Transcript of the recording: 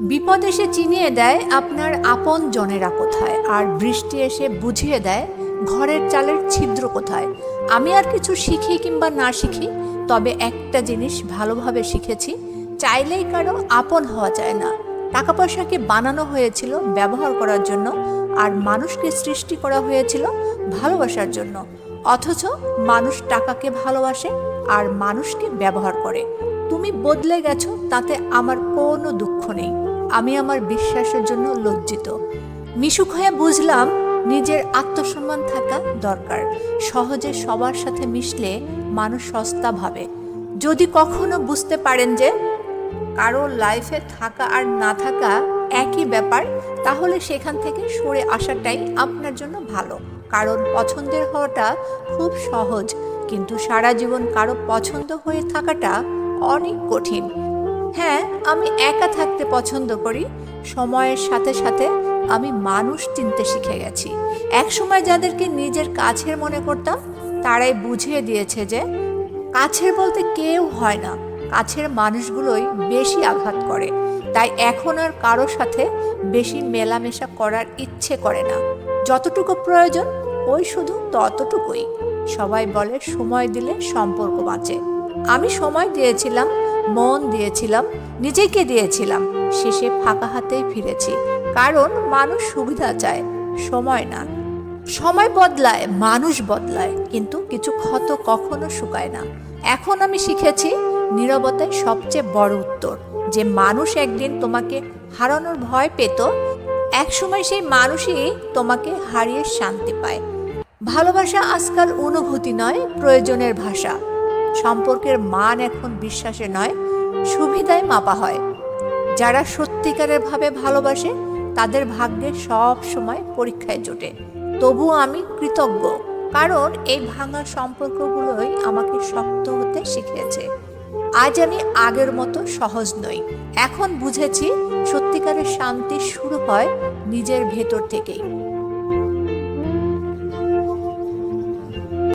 বিপদ এসে চিনিয়ে দেয় আপনার আপন জনেরা কোথায় আর বৃষ্টি এসে বুঝিয়ে দেয় ঘরের চালের ছিদ্র কোথায়। আমি আর কিছু শিখি কিংবা না শিখি, তবে একটা জিনিস ভালোভাবে শিখেছি, চাইলেই কারও আপন হওয়া যায় না। টাকা পয়সাকে বানানো হয়েছিল ব্যবহার করার জন্য, আর মানুষকে সৃষ্টি করা হয়েছিল ভালোবাসার জন্য। অথচ মানুষ টাকাকে ভালোবাসে, আর মানুষকে ব্যবহার করে। তুমি বদলে গেছো, তাতে আমার কোনো দুঃখ নেই। আমি আমার বিশ্বাসের জন্য লজ্জিত। মিশুক হয়ে বুঝলাম নিজের আত্মসম্মান থাকা দরকার। সহজে সবার সাথে মিশলে মানুষ সস্তা ভাবে। যদি কখনো বুঝতে পারেন যে কারও লাইফে থাকা আর না থাকা একই ব্যাপার, তাহলে সেখান থেকে সরে আসাটাই আপনার জন্য ভালো। কারণ পছন্দের হওয়াটা খুব সহজ, কিন্তু সারা জীবন কারও পছন্দ হয়ে থাকাটা অনেক কঠিন। হ্যাঁ আমি একা থাকতে পছন্দ করি। সময়ের সাথে সাথে আমি মানুষ চিনতে শিখে গেছি। একসময় যাদেরকে নিজের কাছের মনে করতাম, তারাই বুঝিয়ে দিয়েছে যে কাছের বলতে কেউ হয় না। কাছের মানুষগুলোই বেশি আঘাত করে। তাই এখন আর কারও সাথে বেশি মেলামেশা করার ইচ্ছে করে না। যতটুকু প্রয়োজন, ওই শুধু ততটুকুই। সবাই বলে, সময় দিলে সম্পর্ক বাঁচে। আমি সময় দিয়েছিলাম মন দিয়েছিলাম, নিজেকে দিয়েছিলাম। শেষে ফাঁকা হাতেই ফিরেছি। কারণ মানুষ সুবিধা চায়, সময় না। সময় বদলায়, মানুষ বদলায়, কিন্তু কিছু ক্ষত কখনো শুকায় না। এখন আমি শিখেছি, নীরবতাই সবচেয়ে বড় উত্তর। যে মানুষ একদিন তোমাকে হারানোর ভয় পেত, একসময় সেই মানুষই তোমাকে হারিয়ে শান্তি পায়। ভালোবাসা আজকাল অনুভূতি নয়, প্রয়োজনের ভাষা। সম্পর্কের মান এখন বিশ্বাসে নয়, সুবিধায় মাপা হয়। যারা সত্যিকারের ভাবে ভালোবাসে, তাদের ভাগ্যে সব সময় পরীক্ষায় জোটে। তবু আমি কৃতজ্ঞ, কারণ এই ভাঙা সম্পর্কগুলোই আমাকে শক্ত হতে শিখিয়েছে। আজ আমি আগের মতো সহজ নই। এখন বুঝেছি সত্যিকারের শান্তি শুরু হয় নিজের ভেতর থেকেই।